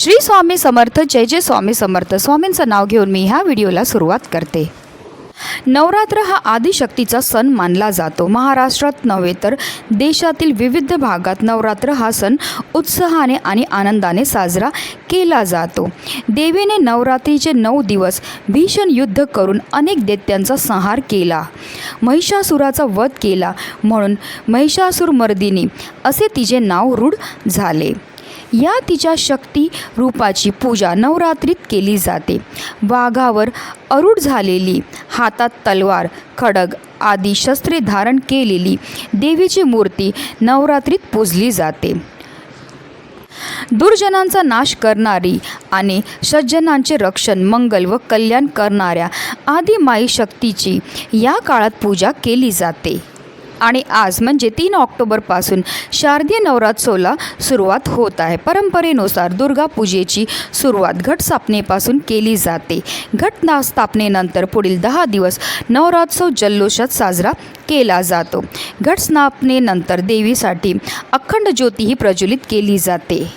श्री स्वामी समर्थ जय जय स्वामी समर्थ. स्वामींचं नाव घेऊन मी ह्या व्हिडिओला सुरुवात करते. नवरात्र हा आदिशक्तीचा सण मानला जातो. महाराष्ट्रात नव्हे तर देशातील विविध भागात नवरात्र हा सण उत्साहाने आणि आनंदाने साजरा केला जातो. देवीने नवरात्रीचे नऊ दिवस भीषण युद्ध करून अनेक दैत्यांचा संहार केला. महिषासुराचा वध केला. म्हणून महिषासुरमर्दिनी असे तिचे नाव रूढ झाले. या तिच्या शक्ती रूपाची पूजा नवरात्रीत केली जाते. वाघावर अरूढ झालेली हातात तलवार खडग आदी शस्त्रे धारण केलेली देवीची मूर्ती नवरात्रीत पूजली जाते. दुर्जनांचा नाश करणारी आणि सज्जनांचे रक्षण मंगल व कल्याण करणाऱ्या आदी माई शक्तीची या काळात पूजा केली जाते. आणि आज म्हणजे तीन ऑक्टोबरपासून शारदीय नवरात्रोला सुरुवात होत आहे. परंपरेनुसार दुर्गा पूजेची सुरुवात घट स्थापनेपासून केली जाते. घटना स्थापनेनंतर पुढील दहा दिवस नवरात्रोत्सव जल्लोषात साजरा केला जातो. घट स्थापनेनंतर देवीसाठी अखंड ज्योतीही प्रज्वलित केली जाते.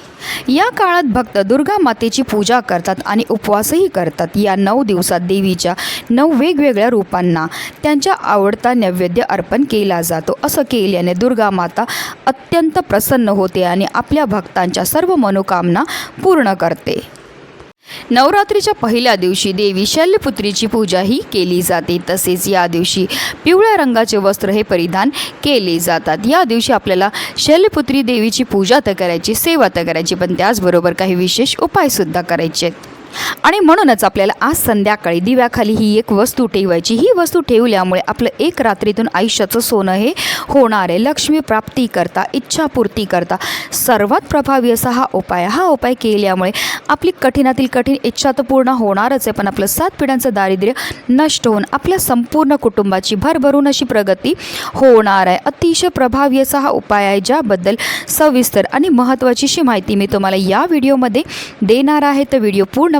या काळात भक्त दुर्गा मातेची पूजा करतात आणि उपवासही करतात. या नऊ दिवसात देवीच्या नऊ वेगवेगळ्या रूपांना त्यांच्या आवडता नैवेद्य अर्पण केला जातो. असं केल्याने दुर्गा माता अत्यंत प्रसन्न होते आणि आपल्या भक्तांच्या सर्व मनोकामना पूर्ण करते. नवरात्रीच्या पहिल्या दिवशी देवी शल्यपुत्रीची पूजाही केली जाते. तसेच या दिवशी पिवळ्या रंगाचे वस्त्र हे परिधान केले जातात. या दिवशी आपल्याला शल्यपुत्री देवीची पूजा तर करायची सेवा तर करायची पण त्याचबरोबर काही विशेष उपायसुद्धा करायचे आहेत. आणि म्हणूनच आपल्याला आज संध्याकाळी दिव्याखाली ही एक वस्तू ठेवायची. ही वस्तू ठेवल्यामुळे आपलं एक रात्रीतून आयुष्याचं सोनं हे होणार आहे. लक्ष्मी प्राप्ती करता इच्छापूर्ती करता. सर्वात प्रभावी असा हा उपाय. हा उपाय केल्यामुळे आपली कठीणातील कठीण इच्छा तर पूर्ण होणारच आहे पण आपलं सात पिढ्यांचं दारिद्र्य नष्ट होऊन आपल्या संपूर्ण कुटुंबाची भरभरून अशी प्रगती होणार आहे. अतिशय प्रभावी असा हा उपाय आहे ज्याबद्दल सविस्तर आणि महत्त्वाचीशी माहिती मी तुम्हाला या व्हिडिओमध्ये देणार आहे. तर व्हिडिओ पूर्ण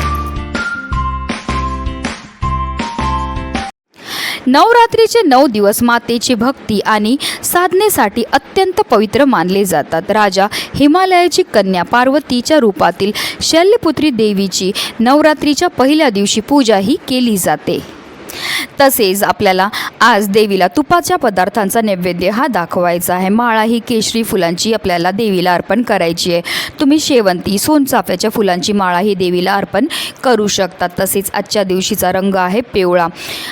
नवरात्रीचे नऊ दिवस मातेची भक्ती आणि साधनेसाठी अत्यंत पवित्र मानले जातात. राजा हिमालयाची कन्या पार्वतीच्या रूपातील शल्यपुत्री देवीची नवरात्रीच्या पहिल्या दिवशी पूजाही केली जाते. तसेच आपल्याला आज देवीला तुपाच्या पदार्थांचा नैवेद्य हा दाखवायचा आहे. माळा ही केशरी फुलांची आपल्याला देवीला अर्पण करायची आहे. तुम्ही शेवंती सोनचाफ्याच्या फुलांची माळा ही देवीला अर्पण करू शकतात तसेच आजच्या दिवशीचा रंग आहे पिवळा.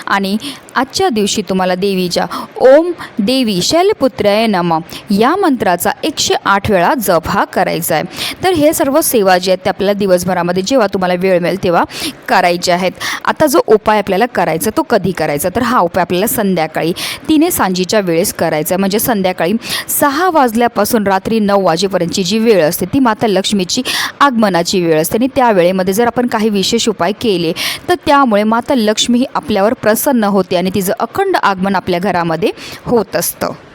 आणि आजच्या दिवशी तुम्हाला देवीच्या ओम देवी शैलपुत्राय नम या मंत्राचा एकशे आठ वेळा जप हा करायचा आहे. तर हे सर्व सेवा जे आहेत ते आपल्याला दिवसभरामध्ये जेव्हा तुम्हाला वेळ मिळेल तेव्हा करायचे आहेत. आता जो उपाय आपल्याला करायचा तो कधी करायचा? तर हा उपाय आपल्याला संध्याकाळी तिने सांजीच्या वेळेस करायचा आहे. म्हणजे संध्याकाळी सहा वाजल्यापासून रात्री नऊ वाजेपर्यंतची जी वेळ असते ती माता लक्ष्मीची आगमनाची वेळ असते. आणि त्या वेळेमध्ये जर आपण काही विशेष उपाय केले तर त्यामुळे माता लक्ष्मी ही आपल्यावर प्रसन्न होते आणि तिचं अखंड आगमन आपल्या घरामध्ये होत असतं.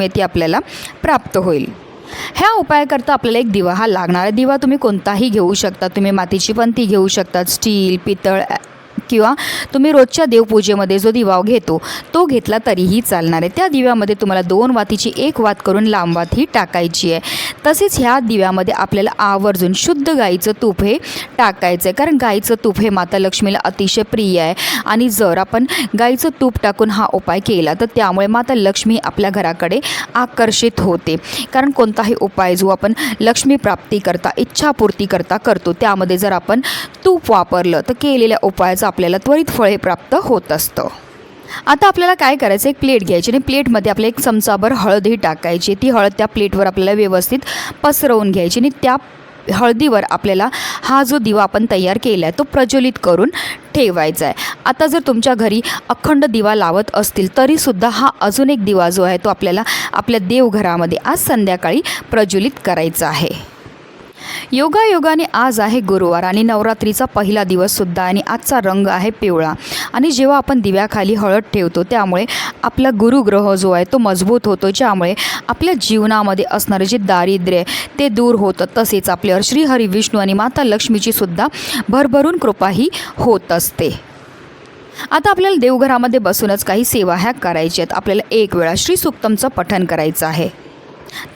आहे ती आपल्याला प्राप्त होईल. ह्या उपायाकरता आपल्याला एक दिवा हा लागणारा दिवा तुम्ही कोणताही घेऊ शकता. तुम्ही मातीची पण ती घेऊ शकतात स्टील पितळ किंवा तुम्ही रोजच्या देवपूजेमध्ये जो दिवा घेतो तो घेतला तरीही चालणार आहे. त्या दिव्यामध्ये तुम्हाला दोन वातीची एक वात करून लांब वात ही टाकायची आहे. तसेच ह्या दिव्यामध्ये आपल्याला आवर्जून शुद्ध गाईचं तूप हे टाकायचं आहे कारण गाईचं तूप हे माता लक्ष्मीला अतिशय प्रिय आहे. आणि जर आपण गाईचं तूप टाकून हा उपाय केला तर त्यामुळे माता लक्ष्मी आपल्या घराकडे आकर्षित होते. कारण कोणताही उपाय जो आपण लक्ष्मी प्राप्ती करता इच्छापूर्ती करता करतो त्यामध्ये जर आपण तूप वापरलं तर केलेल्या उपायाचं आपल्याला त्वरित फळे प्राप्त होत असतं. आता आपल्याला काय करायचं? एक प्लेट घ्यायची आणि प्लेटमध्ये आपल्या एक चमचाभर हळदही टाकायची. ती हळद त्या प्लेटवर आपल्याला व्यवस्थित पसरवून घ्यायची आणि त्या हळदीवर आपल्याला हा जो दिवा आपण तयार केला आहे तो प्रज्वलित करून ठेवायचा आहे आता जर तुमच्या घरी अखंड दिवा लावत असतील तरीसुद्धा हा अजून एक दिवा जो आहे तो आपल्याला आपल्या देवघरामध्ये आज संध्याकाळी प्रज्वलित करायचा आहे. योगायोगाने आज आहे गुरुवार आणि नवरात्रीचा पहिला दिवससुद्धा आणि आजचा रंग आहे पिवळा. आणि जेव्हा आपण दिव्याखाली हळद ठेवतो त्यामुळे आपला गुरुग्रह जो आहे तो मजबूत होतो ज्यामुळे आपल्या जीवनामध्ये असणारे जे दारिद्र्य आहे ते दूर होतं. तसेच आपल्यावर श्रीहरी विष्णू आणि माता लक्ष्मीची सुद्धा भरभरून कृपाही होत असते. आता आपल्याला देवघरामध्ये बसूनच काही सेवा ह्या करायच्या आहेत. आपल्याला एक वेळा श्री सुक्तमचं पठण करायचं आहे.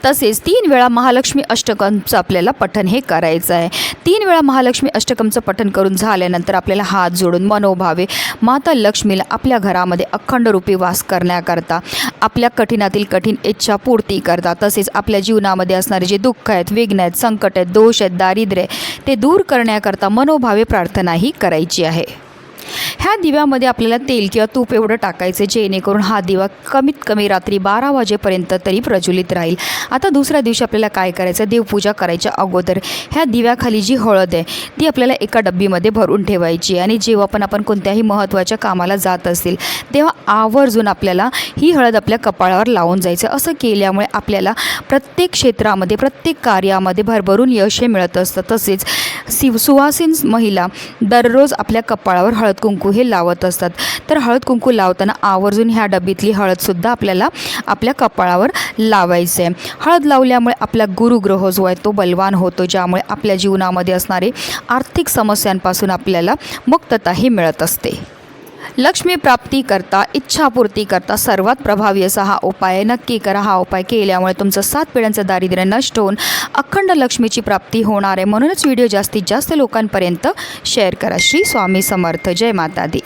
तसेच तीन वेळा महालक्ष्मी अष्टकमचं आपल्याला पठन हे करायचं आहे. तीन वेळा महालक्ष्मी अष्टकमचं पठन करून झाल्यानंतर आपल्याला हात जोडून मनोभावे माता लक्ष्मीला आपल्या घरामध्ये अखंड रूपी वास करण्याकरता आपल्या कठीणातील कठीण इच्छा पूर्ती करता तसेच आपल्या जीवनामध्ये असणारे जे दुःख आहेत विघ्न आहेत संकट आहेत दोष आहेत दारिद्र्य आहे, ते दूर करण्याकरता मनोभावे प्रार्थनाही करायची आहे. ह्या दिव्यामध्ये आपल्याला तेल किंवा तूप एवढं टाकायचं जेणेकरून हा दिवा कमीत कमी रात्री बारा वाजेपर्यंत तरी प्रज्वलित राहील. आता दुसऱ्या दिवशी आपल्याला काय करायचं? देवपूजा करायच्या अगोदर ह्या दिव्याखाली जी हळद आहे ती आपल्याला एका डब्बीमध्ये भरून ठेवायची आणि जेव्हा पण आपण कोणत्याही महत्त्वाच्या कामाला जात असेल तेव्हा आवर्जून आपल्याला ही हळद आपल्या कपाळावर लावून जायचं. असं केल्यामुळे आपल्याला प्रत्येक क्षेत्रामध्ये प्रत्येक कार्यामध्ये भरभरून यश हे मिळत असतं. तसेच शिव सुवासीन महिला दररोज आपल्या कपाळावर हळद कुंकू हे लावत असतात. तर हळद कुंकू लावताना आवर्जून ह्या डबीतली हळदसुद्धा आपल्याला आपल्या कपाळावर लावायचं आहे हळद लावल्यामुळे आपला गुरुग्रह जो आहे तो बलवान होतो ज्यामुळे आपल्या जीवनामध्ये असणारे आर्थिक समस्यांपासून आपल्याला मुक्तताही मिळत असते. लक्ष्मी प्राप्ती करता इच्छापूर्ती करता सर्वात प्रभावी असा हा उपाय नक्की करा हा उपाय केल्यामुळे तुमचं सात पिढ्यांचं दारिद्र्य नष्ट होऊन अखंड लक्ष्मीची प्राप्ती होणार आहे. म्हणूनच व्हिडिओ जास्तीत जास्त लोकांपर्यंत शेअर करा. श्री स्वामी समर्थ. जय माता दी